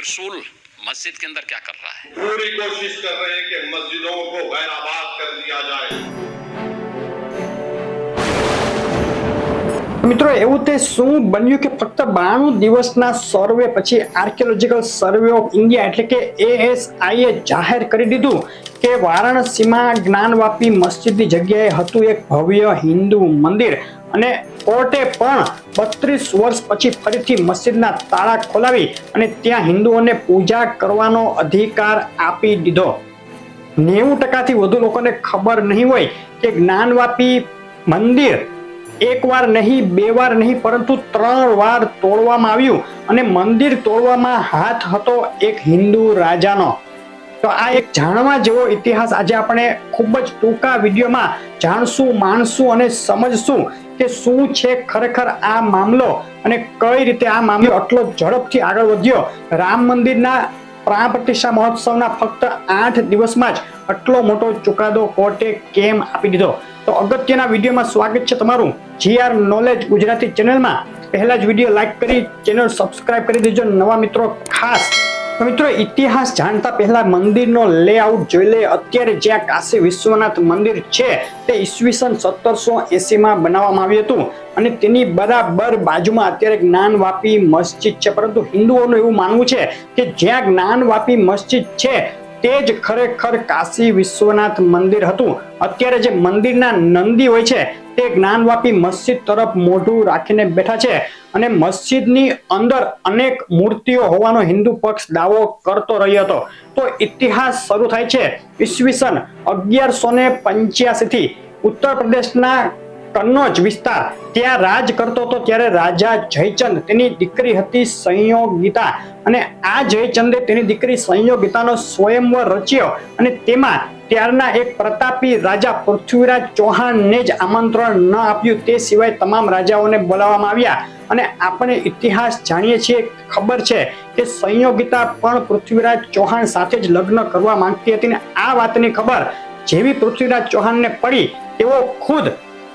त्रिशूल मस्जिद के अंदर क्या कर रहा है पूरी कोशिश कर रहे हैं कि मस्जिदों को गैराबाद कर दिया जाए મિત્રો એવું તે શું બન્યું કે ફક્ત બાણું દિવસના સર્વે પછી આર્કિયોલોજીકલ સર્વે ઓફ ઇન્ડિયા એટલે કે એએસઆઈએ જાહેર કરી દીધું કે વારાણસીમાં જ્ઞાનવાપી મસ્જિદની જગ્યાએ હતું એક ભવ્ય હિન્દુ મંદિર અને કોર્ટે પણ બત્રીસ વર્ષ પછી ફરીથી મસ્જિદના તાળા ખોલાવી અને ત્યાં હિન્દુઓને પૂજા કરવાનો અધિકાર આપી દીધો. નેવું ટકાથી વધુ લોકોને ખબર નહીં હોય કે જ્ઞાનવાપી મંદિર એક વાર નહીં, બે વાર નહીં, પરંતુ ત્રણ વાર તોડવામાં આવ્યું અને મંદિર તોડવામાં હાથ હતો એક હિન્દુ રાજાનો. તો આ એક જાણવા જેવો ઇતિહાસ આજે આપણે ખૂબ જ ટૂંકા વિડીયોમાં જાણશું, માણશું અને સમજશું કે શું છે ખરેખર આ મામલો અને કઈ રીતે આ મામલો આટલો ઝડપથી આગળ વધ્યો. રામ મંદિરના પ્રાણ પ્રતિષ્ઠા મહોત્સવના ફક્ત આઠ દિવસમાં જ આટલો મોટો ચુકાદો કોર્ટે કેમ આપી દીધો? તો અગત્યના વિડીયોમાં સ્વાગત છે તમારું જીઆર નોલેજ ગુજરાતી ચેનલમાં. પહેલા જ વીડિયો લાઈક કરી, ચેનલ સબસ્ક્રાઇબ કરી દેજો. નવા મિત્રો ખાસ તો મિત્રો, ઇતિહાસ જાણતા પહેલા મંદિરનો લેઆઉટ જોઈ લે અત્યારે જ્યાં કાશી વિશ્વનાથ મંદિર છે, તે ઈસવીસન સત્તરસો એસીમાં બનાવવામાં આવ્યું હતું. અને તેની બરાબર બાજુમાં અત્યારે જ્ઞાનવાપી મસ્જિદ છે. પરંતુ હિન્દુઓનું એવું માનવું છે કે જ્યાં જ્ઞાનવાપી મસ્જિદ છે, તે જ ખરેખર કાશી વિશ્વનાથ મંદિર હતું. અત્યારે જે મંદિરના નંદી હોય છે તે જ્ઞાનવાપી મસ્જિદ તરફ મોઢું રાખીને બેઠા છે અને મસ્જિદની અંદર અનેક મૂર્તિઓ હોવાનો હિન્દુ પક્ષ દાવો કરતો રહ્યો હતો. તો ઇતિહાસ શરૂ થાય છે ઈસવીસન અગિયારસો ને પંચ્યાસી થી ઉત્તર પ્રદેશના કન્નોજ વિસ્તાર, ત્યાં રાજ કરતો હતો ત્યારે રાજા જયચંદ તેની દીકરી હતી સંયોગીતા અને આ જયચંદે તેની દીકરી સંયોગીતાનો સ્વયંવર રચ્યો અને તેમાં ત્યારના એક પ્રતાપી રાજા પૃથ્વીરાજ ચૌહાણને જ આમંત્રણ ન આપ્યું તે સિવાય તમામ રાજાઓને બોલાવવામાં આવ્યા. અને આપણે ઇતિહાસ જાણીએ છીએ, ખબર છે કે સંયોગિતા પણ પૃથ્વીરાજ ચૌહાણ સાથે જ લગ્ન કરવા માંગતી હતી. ને આ વાતની ખબર જેવી પૃથ્વીરાજ ચૌહાણને પડી, તેઓ ખુદ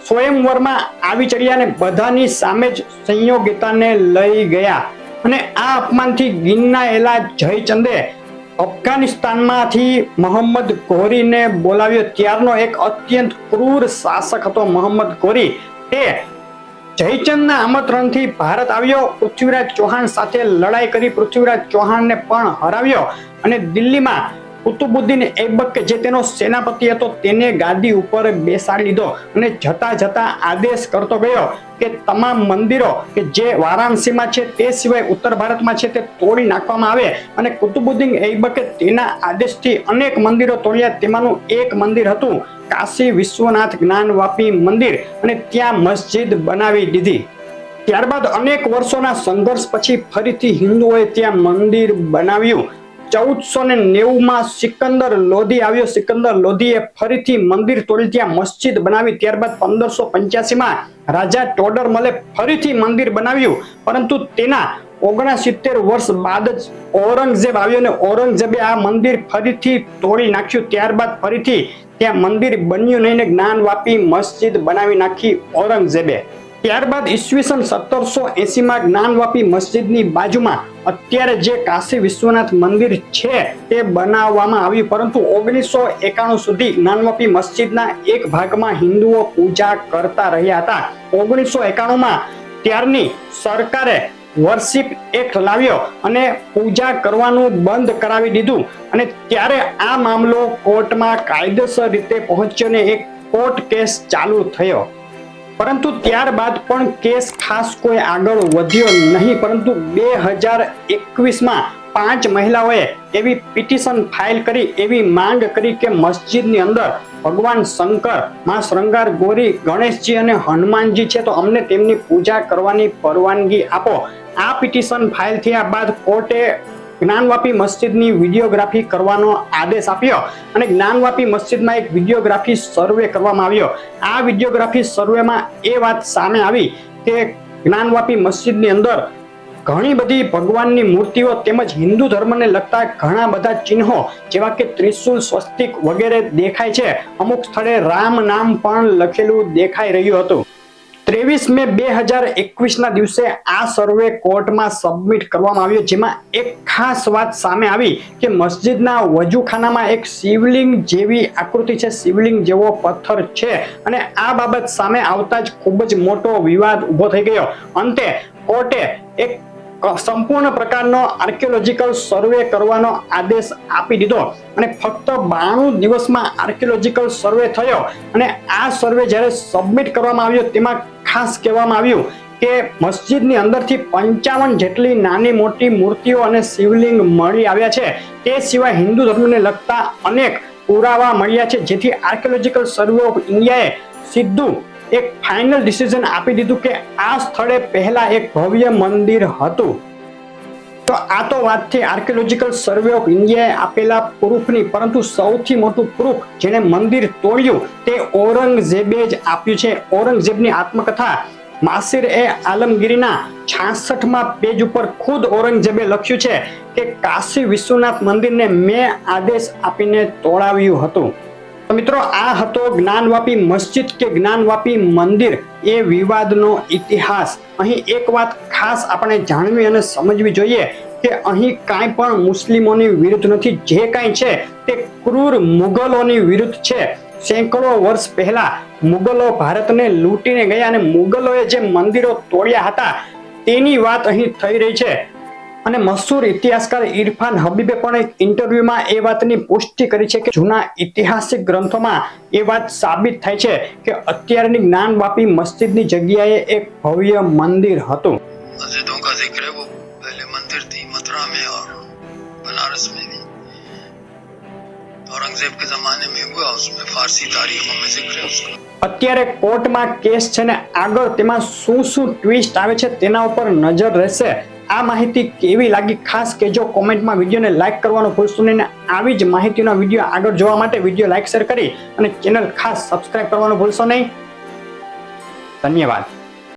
સ્વયંવરમાં આવી ચડ્યા બધાની સામે જ સંયોગિતાને લઈ ગયા. અને આ અપમાનથી ગિન્નાયેલા જયચંદે અફઘાનિસ્તાનમાંથી મોહમ્મદ ઘોરીને બોલાવ્યો. ત્યારનો એક અત્યંત ક્રૂર શાસક હતો મોહમ્મદ ઘોરી તે જયચંદના આમંત્રણથી ભારત આવ્યો. પૃથ્વીરાજ ચૌહાણ સાથે લડાઈ કરી. પૃથ્વીરાજ ચૌહાણને પણ હરાવ્યો અને દિલ્હીમાં કુતુબુદ્દીન એબક જે તેનો સેનાપતિ હતો, તેને ગાદી ઉપર બેસાડી લીધો અને જતા જતા આદેશ કરતો ગયો કે તમામ મંદિરો કે જે વારાણસીમાં છે, તે સિવાય ઉત્તર ભારતમાં છે તે તોડી નાખવામાં આવે અને કુતુબુદ્દીન એબકે તેના આદેશથી અનેક મંદિરો તોડ્યા. તેમાંનું એક મંદિર હતું કાશી વિશ્વનાથ જ્ઞાનવાપી મંદિર અને ત્યાં મસ્જિદ બનાવી દીધી. ત્યારબાદ અનેક વર્ષોના સંઘર્ષ પછી ફરીથી હિન્દુઓએ ત્યાં મંદિર બનાવ્યું. ચૌદસો ને નેવુંમાં સિકંદર લોધી આવ્યો. સિકંદર લોધીએ ફરીથી મંદિર તોડી ત્યાં મસ્જિદ બનાવી. ત્યારબાદ પંદરસો પંચ્યાસીમાં રાજા રાજા ટોડરમલે ફરીથી મંદિર બનાવ્યું. પરંતુ તેના ઓગણસિત્તેર વર્ષ બાદ જ ઔરંગઝેબ આવ્યો અને ઔરંગઝેબે આ મંદિર ફરીથી તોડી નાખ્યું. ત્યારબાદ ફરીથી ત્યાં મંદિર બન્યું નહીં ને જ્ઞાનવાપી મસ્જિદ બનાવી નાખી ઔરંગઝેબે. ત્યારબાદ ઈસવીસન સત્તરસો એસીમાં જ્ઞાનવાપી મસ્જિદની બાજુમાં અત્યારે જે કાશી વિશ્વનાથ મંદિર છે તે બનાવવામાં આવ્યું. પરંતુ ઓગણીસો એકાણું સુધી જ્ઞાનવાપી મસ્જિદના એક ભાગમાં હિન્દુઓ પૂજા કરતા રહ્યા હતા. ઓગણીસો એકાણુંમાં ત્યારની સરકારે વર્શિપ એક્ટ લાવ્યો અને પૂજા કરવાનું બંધ કરાવી દીધું. અને ત્યારે આ મામલો કોર્ટમાં કાયદેસર રીતે પહોંચ્યો ને એક કોર્ટ કેસ ચાલુ થયો. પરંતુ ત્યારબાદ પણ કેસ ખાસ કોઈ આગળ વધ્યો નહીં, પરંતુ બે હજાર એકવીસમાં પાંચ મહિલાઓએ એવી પિટિશન ફાઇલ કરી, એવી માંગ કરી કે મસ્જિદની અંદર ભગવાન શંકર, માં શ્રંગાર ગોરી, ગણેશજી અને હનુમાનજી છે, તો અમને તેમની પૂજા કરવાની પરવાનગી આપો. આ પિટિશન ફાઇલ થયા બાદ કોર્ટે જ્ઞાનવાપી મસ્જિદની વિડીયોગ્રાફી કરવાનો આદેશ આપ્યો અને જ્ઞાનવાપી મસ્જિદમાં એક વિડીયોગ્રાફી સર્વે કરવામાં આવ્યો. આ વિડીયોગ્રાફી સર્વેમાં એ વાત સામે આવી કે જ્ઞાનવાપી મસ્જિદની અંદર ઘણી બધી ભગવાનની મૂર્તિઓ તેમજ હિન્દુ ધર્મને લગતા ઘણા બધા ચિહ્નો, જેવા કે ત્રિશુલ, સ્વસ્તિક વગેરે દેખાય છે. અમુક સ્થળે રામ નામ પણ લખેલું દેખાઈ રહ્યું હતું. ત્રેવીસ મે બે હજાર એકવીસના દિવસે આ સર્વે કોર્ટમાં સબમિટ કરવામાં આવ્યો, જેમાં એક ખાસ વાત સામે આવી કે મસ્જિદના વજુખાનામાં એક શિવલિંગ જેવી આકૃતિ છે, શિવલિંગ જેવો પથ્થર છે અને આ બાબત સામે આવતા જ ખૂબ જ મોટો વિવાદ ઊભો થઈ ગયો. અંતે કોર્ટે એક સંપૂર્ણ પ્રકારનો આર્કિયોલોજીકલ સર્વે કરવાનો આદેશ આપી દીધો અને ફક્ત બાણું દિવસમાં આર્કિયોલોજીકલ સર્વે થયો અને આ સર્વે જ્યારે સબમિટ કરવામાં આવ્યો, તેમાં ખાસ કહેવામાં આવ્યું કે મસ્જિદની અંદરથી પંચાવન જેટલી નાની મોટી મૂર્તિઓ અને શિવલિંગ મળી આવ્યા છે. તે સિવાય હિન્દુ ધર્મને લગતા અનેક પુરાવા મળ્યા છે, જેથી આર્કિયોલોજીકલ સર્વે ઓફ ઇન્ડિયાએ સીધું એક ફાઇનલ ડિસિઝન આપી દીધું કે આ સ્થળે પહેલા એક ભવ્ય મંદિર હતું. તો આ તો વાત છે આર્કિયોલોજીકલ સર્વે ઓફ ઇન્ડિયાએ આપેલા પ્રૂફની પરંતુ સૌથી મોટું પ્રૂફ જેણે મંદિર તોડ્યું તે ઔરંગઝેબે જ આપ્યું છે. ઔરંગઝેબની આત્મકથા માસિર એ આલમગીરીના છાસઠમાં પેજ ઉપર ખુદ ઔરંગઝેબે લખ્યું છે કે કાશી વિશ્વનાથ મંદિરને મેં આદેશ આપીને તોડાવ્યું હતું. મિત્રો, આ હતો જ્ઞાનવાપી મસ્જિદ કે જ્ઞાનવાપી મંદિર? એ વિવાદનો ઇતિહાસ. અહીં એક વાત ખાસ આપણે જાણવી અને સમજવી જોઈએ કે અહીં કાંઈ પણ મુસ્લિમોની વિરુદ્ધ નથી. જે કાંઈ છે તે ક્રૂર મુગલોની વિરુદ્ધ છે. સેંકડો વર્ષ પહેલા મુગલો ભારતને લૂંટીને ગયા અને મુગલોએ જે મંદિરો તોડ્યા હતા, તેની વાત અહીં થઈ રહી છે. અને મશહૂર ઇતિહાસકાર ઇરફાન હબીબે પણ એક ઇન્ટરવ્યુમાં એ વાતની પુષ્ટિ કરી છે કે જૂના ઐતિહાસિક ગ્રંથોમાં એ વાત સાબિત થાય છે કે અત્યારની જ્ઞાનવાપી મસ્જિદની જગ્યાએ એક ભવ્ય મંદિર હતું मस्जिदों का जिक्र है वो पहले मंदिर थी मथुरा में और बनारस में भी औरंगजेब के जमाने में हुआ उसमें फारसी तारीखों में जिक्र है उसका અત્યારે કોર્ટમાં કેસ છે ને આગળ તેમાં શું શું ટ્વિસ્ટ આવે છે તેના ઉપર નજર રહેશે આ માહિતી કેવી લાગી? ખાસ કહેજો કોમેન્ટમાં. વિડીયોને લાઇક કરવાનું ભૂલશો નહીં આવી જ માહિતીનો વીડિયો આગળ જોવા માટે વીડિયો લાઇક શેર કરી અને ચેનલ ખાસ સબસ્ક્રાઇબ કરવાનું ભૂલશો નહીં. ધન્યવાદ.